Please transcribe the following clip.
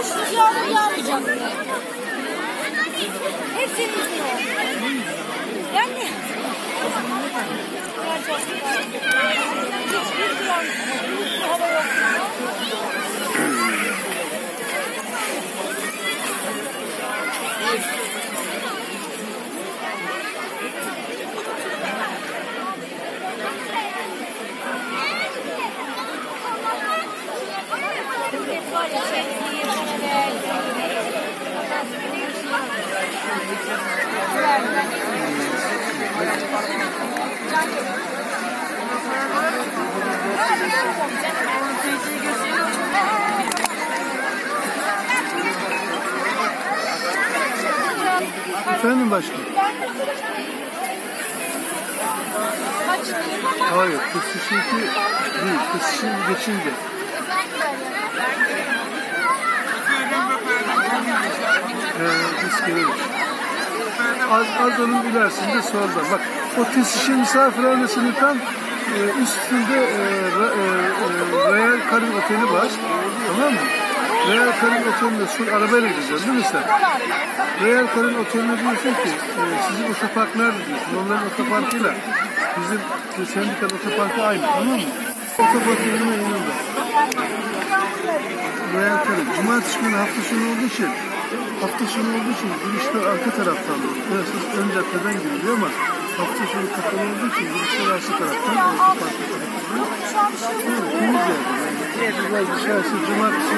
Yağış yağmur yağmayacak. Hepsini izliyor. Yani hava yok. Efendim başkanım? Hayır, kısışınki değil, kısışın geçince. Ee, biz gelelim. Az, az onun ilerisinde solda. Bak, o tesişin misafirhanesinin tam e, üstünde e, e, e, Royal Karin Oteli var. Tamam mı? Royal Karin Oteli'ne sur arabayla gideceğiz değil mi sen? Royal Karin Oteli'ne diyorsun ki e, sizin otopark nerede diyorsun. Onların otoparkıyla bizim bu sendikal otoparkı aynı tamam mı? Otoparkın hemen yanında. Royal Karin. Cumartesi günü hafta sonu olduğu için hafta sonu olduğu için girişler arka taraftan biraz ön caddeden giriliyor ama hafta sonu kapalı olduğu için girişler arka taraftan otoparkı tarafından. Şu an bir şey. Evet, temiz yani. Biraz dışarısı cumartesi